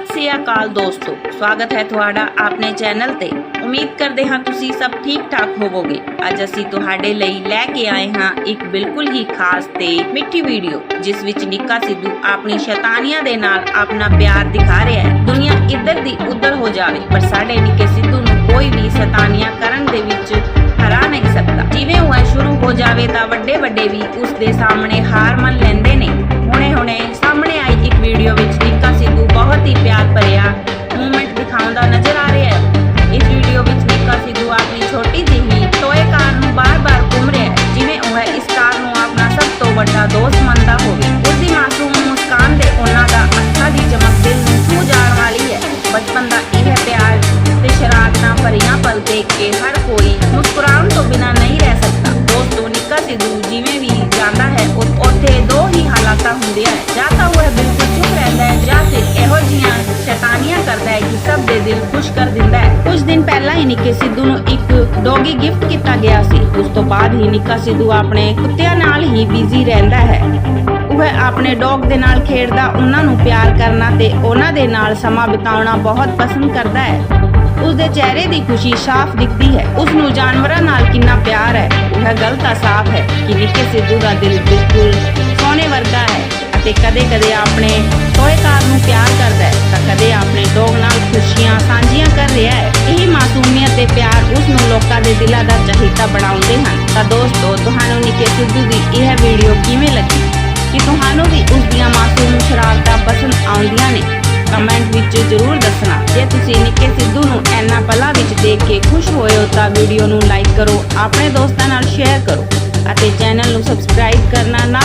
ਸਤਿ ਸ੍ਰੀ ਅਕਾਲ ਦੋਸਤੋ। ਸਵਾਗਤ ਹੈ ਤੁਹਾਡਾ ਆਪਣੇ ਚੈਨਲ ਤੇ। ਉਮੀਦ ਕਰਦੇ ਹਾਂ ਤੁਸੀਂ ਸਭ ਠੀਕ ਠਾਕ ਹੋਵੋਗੇ। ਅੱਜ ਅਸੀਂ ਤੁਹਾਡੇ ਲਈ ਲੈ ਕੇ ਆਏ ਹਾਂ ਇੱਕ ਬਿਲਕੁਲ ਹੀ ਖਾਸ ਤੇ ਮਿੱਠੀ ਵੀਡੀਓ, ਜਿਸ ਵਿੱਚ ਨਿੱਕਾ ਸਿੱਧੂ ਆਪਣੀ ਸ਼ੈਤਾਨੀਆਂ ਦੇ ਨਾਲ ਆਪਣਾ ਪਿਆਰ ਦਿਖਾ ਰਿਹਾ ਹੈ। ਦੁਨੀਆ ਇੱਧਰ ਦੀ ਉੱਧਰ ਹੋ ਜਾਵੇ, ਪਰ ਸਾਡੇ ਨਿੱਕੇ ਸਿੱਧੂ ਨੂੰ ਕੋਈ ਵੀ ਸ਼ੈਤਾਨੀਆਂ ਕਰਨ ਦੇ ਵਿੱਚ ਹਰਾ ਨਹੀਂ ਸਕਦਾ। ਜਿਵੇਂ ਉਹ ਸ਼ੁਰੂ ਹੋ ਜਾਵੇ ਤਾਂ ਵੱਡੇ ਵੱਡੇ ਵੀ ਉਸ ਦੇ ਸਾਹਮਣੇ ਹਾਰ ਮੰਨ ਲੈਂਦੇ ਖੁਸ਼ ਕਰ ਦਿੰਦਾ ਹੈ। ਕੁਝ ਦਿਨ ਪਹਿਲਾਂ ਹੀ ਨਿੱਕੇ ਸਿੱਧੂ ਨੂੰ ਇੱਕ ਡੌਗੀ ਗਿਫਟ ਕੀਤਾ ਗਿਆ ਸੀ। ਉਸ ਤੋਂ ਬਾਅਦ ਹੀ ਨਿੱਕਾ ਸਿੱਧੂ ਆਪਣੇ ਕੁੱਤਿਆਂ ਨਾਲ ਹੀ ਬਿਜ਼ੀ ਰਹਿੰਦਾ ਹੈ। ਉਹ ਆਪਣੇ ਡੌਗ ਦੇ ਨਾਲ ਖੇਡਦਾ, ਉਹਨਾਂ ਨੂੰ ਪਿਆਰ ਕਰਨਾ ਤੇ ਉਹਨਾਂ ਦੇ ਨਾਲ ਸਮਾਂ ਬਿਤਾਉਣਾ ਬਹੁਤ ਪਸੰਦ ਕਰਦਾ ਹੈ। ਉਸ ਦੇ ਚਿਹਰੇ ਦੀ ਖੁਸ਼ੀ ਸਾਫ਼ ਦਿਖਦੀ ਹੈ। ਉਸ ਨੂੰ ਜਾਨਵਰਾਂ ਨਾਲ ਕਿੰਨਾ ਪਿਆਰ ਹੈ। ਇਹ ਗੱਲ ਤਾਂ ਸਾਫ਼ ਹੈ ਕਿ ਨਿੱਕੇ ਸਿੱਧੂ ਦਾ ਦਿਲ ਬਿਲਕੁਲ ਸੋਨੇ ਵਰਗਾ ਹੈ ਅਤੇ ਕਦੇ-ਕਦੇ ਆਪਣੇ ਟੋਏਕਾਰ ਖੁਸ਼ੀਆਂ ਸਾਂਝੀਆਂ ਕਰ ਰਿਹਾ ਹੈ। ਇਹ ਮਾਸੂਮੀਅਤ ਤੇ ਪਿਆਰ ਉਸ ਨੂੰ ਲੋਕਾਂ ਦੇ ਦਿਲਾਂ ਦਾ ਚਹੀਤਾ ਬਣਾਉਂਦੇ ਹਨ। ਤਾਂ ਦੋਸਤੋ, ਤੁਹਾਨੂੰ ਨਿੱਕੇ ਸਿੱਧੂ ਦੀ ਇਹ ਵੀਡੀਓ ਕਿਵੇਂ ਲੱਗੀ? ਕਿ ਤੁਹਾਨੂੰ ਵੀ ਉਸ ਦੀਆਂ ਮਾਸੂਮ ਸ਼ਰਾਰਤਾਂ ਪਸੰਦ ਆਉਂਦੀਆਂ ਨੇ? ਕਮੈਂਟ ਵਿੱਚ ਜ਼ਰੂਰ ਦੱਸਣਾ। ਜੇ ਤੁਸੀਂ ਨਿੱਕੇ ਸਿੱਧੂ ਨੂੰ ਇੰਨਾ ਪਲਾਂ ਵਿੱਚ ਦੇਖ ਕੇ ਖੁਸ਼ ਹੋਏ ਹੋ, ਤਾਂ ਵੀਡੀਓ ਨੂੰ ਲਾਈਕ ਕਰੋ, ਆਪਣੇ ਦੋਸਤਾਂ ਨਾਲ ਸ਼ੇਅਰ ਕਰੋ ਅਤੇ ਚੈਨਲ ਨੂੰ ਸਬਸਕ੍ਰਾਈਬ ਕਰਨਾ ਨਾ